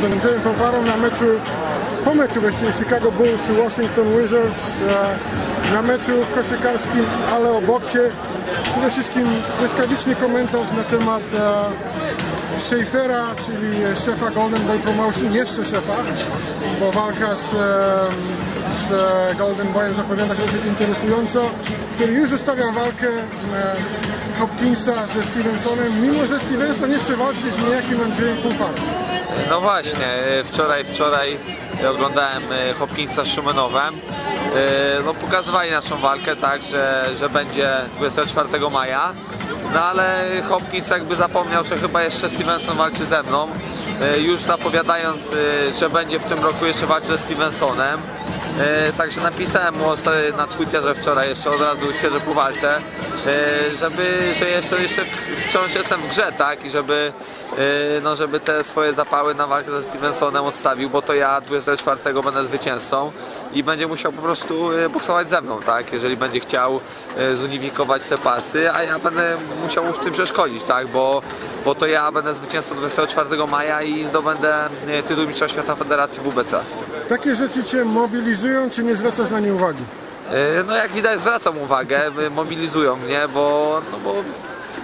Z Andrzejem Fanfarą na meczu, po meczu właściwie Chicago Bulls Washington Wizards, e, na meczu koszykarskim, ale o boksie. Przede wszystkim błyskawiczny komentarz na temat e, Schaeffera, czyli szefa Golden Boy Promotion, jeszcze szefa, bo walka z, e, z e, Golden Boyem zapowiada się dosyć interesująco, który już zostawia walkę e, Hopkinsa ze Stevensonem, mimo że Stevenson jeszcze walczy z niejakim Andrzejem Fanfarą. No właśnie, e, wczoraj, wczoraj oglądałem Hopkinsa z Szumanowem. E, No pokazywali naszą walkę tak, że, że będzie 24 maja. No ale Hopkins jakby zapomniał, że chyba jeszcze Stevenson walczy ze mną. Już zapowiadając, że będzie w tym roku jeszcze walczył ze Stevensonem. E, Także napisałem mu ostatnio na Twitterze wczoraj jeszcze od razu świeżo po walce, e, żeby, że jeszcze, jeszcze wciąż jestem w grze, tak? I żeby, e, no, żeby te swoje zapały na walkę ze Stevensonem odstawił, bo to ja 24 będę zwycięzcą i będzie musiał po prostu e, boksować ze mną, tak? Jeżeli będzie chciał e, zunifikować te pasy, a ja będę musiał mu w tym przeszkodzić, tak? Bo, bo to ja będę zwycięzcą 24 maja i zdobędę e, tytuł Mistrza Świata Federacji WBC. Takie rzeczy Cię mobilizują, czy nie zwracasz na nie uwagi? E, No jak widać zwracam uwagę, mobilizują mnie, bo, no bo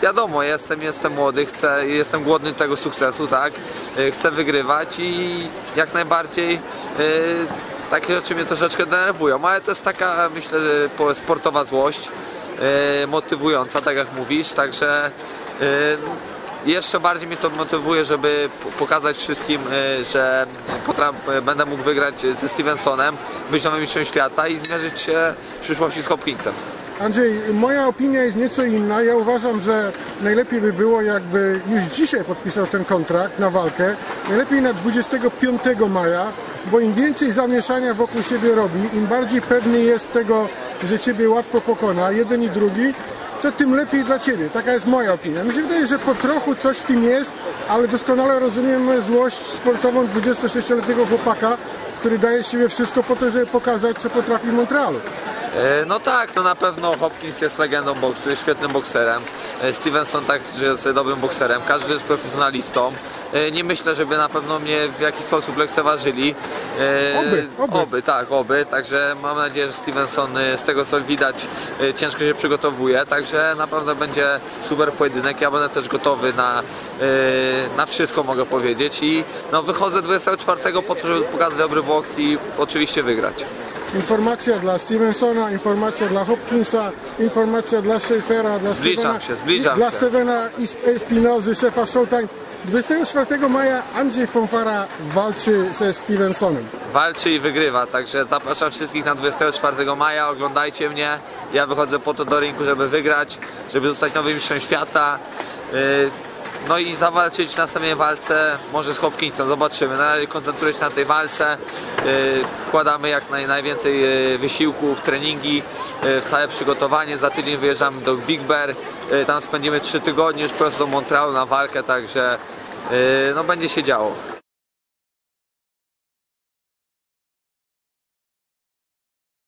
wiadomo, jestem, jestem młody, chcę, jestem głodny tego sukcesu, tak? E, Chcę wygrywać i jak najbardziej e, takie rzeczy mnie troszeczkę denerwują, ale to jest taka myślę sportowa złość motywująca, tak jak mówisz, także jeszcze bardziej mnie to motywuje, żeby pokazać wszystkim, e, że będę mógł wygrać ze Stevensonem, być nowym mistrzem świata i zmierzyć się w przyszłości z Hopkinsem. Andrzej, moja opinia jest nieco inna. Ja uważam, że najlepiej by było, jakby już dzisiaj podpisał ten kontrakt na walkę. Najlepiej na 25 maja, bo im więcej zamieszania wokół siebie robi, im bardziej pewny jest tego, że ciebie łatwo pokona, jeden i drugi, to tym lepiej dla ciebie. Taka jest moja opinia. Mi się wydaje, że po trochu coś w tym jest, ale doskonale rozumiem złość sportową 26-letniego chłopaka, który daje siebie wszystko po to, żeby pokazać, co potrafi w Montrealu. E, No tak, to na pewno Hopkins jest legendą boksu, jest świetnym bokserem. E, Stevenson także jest dobrym bokserem, każdy jest profesjonalistą. E, Nie myślę, żeby na pewno mnie w jakiś sposób lekceważyli. Oby, oby. Oby, tak, oby. Także mam nadzieję, że Stevenson z tego co widać ciężko się przygotowuje. Także na pewno będzie super pojedynek. Ja będę też gotowy na, na wszystko mogę powiedzieć. I no, wychodzę 24 po to, żeby pokazać dobry boks i oczywiście wygrać. Informacja dla Stevensona, informacja dla Hopkinsa, informacja dla Schaeffera, dla Zbliżam Stevena, się, zbliżam dla się. Stevena Is- Espinozy, szefa Showtime. 24 maja Andrzej Fonfara walczy ze Stevensonem. walczy i wygrywa, także zapraszam wszystkich na 24 maja, oglądajcie mnie, ja wychodzę po to do ringu, żeby wygrać, żeby zostać nowym mistrzem świata, Yy, no i zawalczyć na samej walce, może z Hopkinsem, zobaczymy, na razie koncentruję się na tej walce, Yy, wkładamy jak naj, najwięcej yy, wysiłku w treningi, yy, w całe przygotowanie, za tydzień wyjeżdżamy do Big Bear, tam spędzimy 3 tygodnie. Już prosto do Montrealu na walkę, także no będzie się działo.